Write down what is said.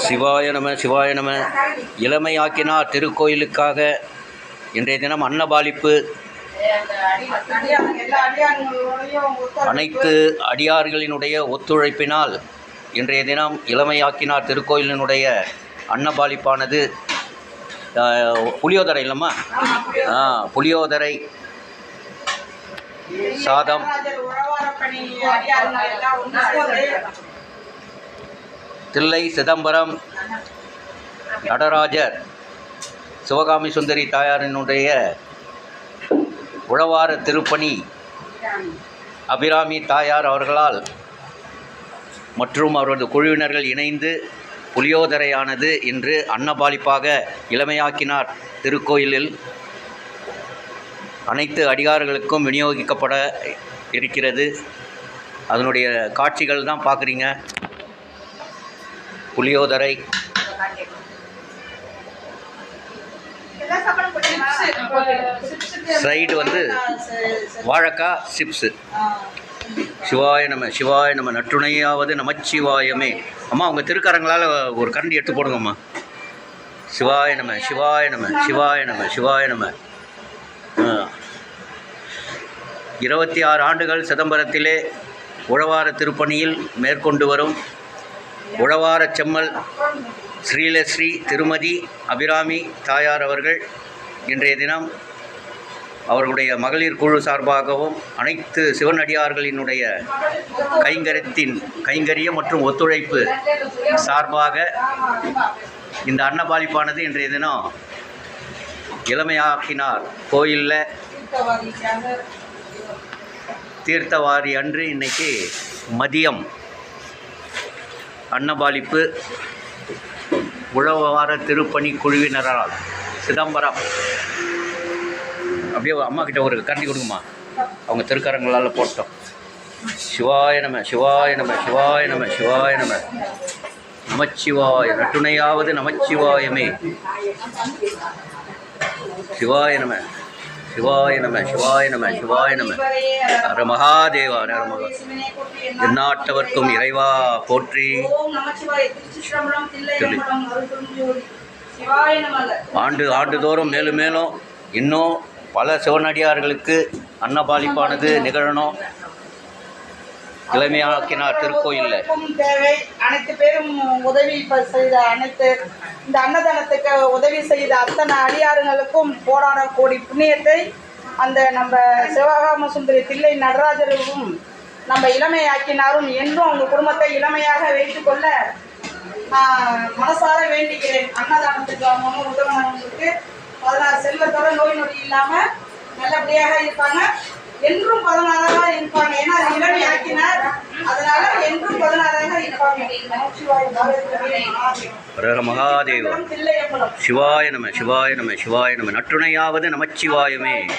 சிவாய நம சிவாய நம. இளமையாக்கினார் திருக்கோயிலுக்காக இன்றைய தினம் அன்னபாலிப்பு. அனைத்து அடியார்களினுடைய ஒத்துழைப்பினால் இன்றைய தினம் இளமையாக்கினார் திருக்கோயிலினுடைய அன்னபாலிப்பானது புளியோதரை இல்லைம்மா? ஆ புளியோதரை. சாதம். தில்லை சிதம்பரம் நடராஜர் சிவகாமி சுந்தரி தாயாரினுடைய உழவார திருப்பணி அபிராமி தாயார் அவர்களால் மற்றும் அவரது குழுவினர்கள் இணைந்து புளியோதரையானது இன்று அன்னபாலிப்பாக இளமையாக்கினார். திருக்கோயிலில் அனைத்து அடிகார்களுக்கும் விநியோகிக்கப்பட இருக்கிறது. அதனுடைய காட்சிகள் தான் பார்க்குறீங்க. புளியோதரை. சைடு வந்து வாழைக்காய் சிப்ஸு. சிவாய நம்ம சிவாய நம்ம நட்டுணையாவது நமச்சிவாயமே. அம்மா உங்கள் திருக்கரங்களால் ஒரு கரண்டி எடுத்து போடுங்கம்மா. சிவாய நம சிவாய நம சிவாய நம சிவாய நம. இருபத்தி ஆறு ஆண்டுகள் சிதம்பரத்திலே உழவார திருப்பணியில் மேற்கொண்டு வரும் உழவார செம்மல் ஸ்ரீலஸ்ரீ திருமதி அபிராமி தாயார் அவர்கள் இன்றைய தினம் அவர்களுடைய மகளிர் குழு சார்பாகவும் அனைத்து சிவனடியார்களினுடைய கைங்கரியத்தின் கைங்கரியம் மற்றும் ஒத்துழைப்பு சார்பாக இந்த அன்னபாலிப்பானது இன்றைய தினம் இளமையாக்கினார். கோயிலில் தீர்த்தவாரி அன்று இன்னைக்கு மதியம். அன்னபாலிப்பு உழவார திருப்பணி குழுவினரால் சிதம்பரம். அப்படியே அம்மா கிட்ட ஒரு கரண்டி கொடுங்கம்மா. அவங்க திருக்கரங்களால் போட்டோம். சிவாய நம சிவாய நம சிவாய நம சிவாய நம. நமச்சிவாய நட்டுணையாவது நமச்சிவாயமே. சிவாய நம. சிவாய நம சிவாய நம சிவாய நம. அர மகாதேவா ஹர மகா எந்நாட்டவர்க்கும் இறைவா போற்றி. ஆண்டு ஆண்டுதோறும் மேலும் மேலும் இன்னும் பல சிவனடியார்களுக்கு அன்னபாலிப்பானது நிகழணும். இளமையாக்கினார் திருக்கோயிலில். தேவை. அனைத்து பேரும் உதவி செய்த அனைத்து இந்த அன்னதானத்துக்கு உதவி செய்த அத்தனை அடியாறுகளுக்கும் போராட கோடி புண்ணியத்தை அந்த நம்ம சிவகாம சுந்தரி தில்லை நடராஜருக்கும் நம்ம இளமையாக்கினாரும் என்றும் அவங்க குடும்பத்தை இளமையாக வைத்துக்கொள்ள நான் மனசார வேண்டிக்கிறேன். அன்னதானத்துக்கு அவங்க உதவினவங்களுக்கு பதினாறு செல்வத்தோட நோய் நொடி இல்லாம நல்லபடியாக இருப்பாங்க. என்றும் பதினாறாம் பதினாறாக மகாதேவா. சிவாய நம சிவாய நம சிவாய நம. நட்டுணையாவது நமச்சிவாயமே.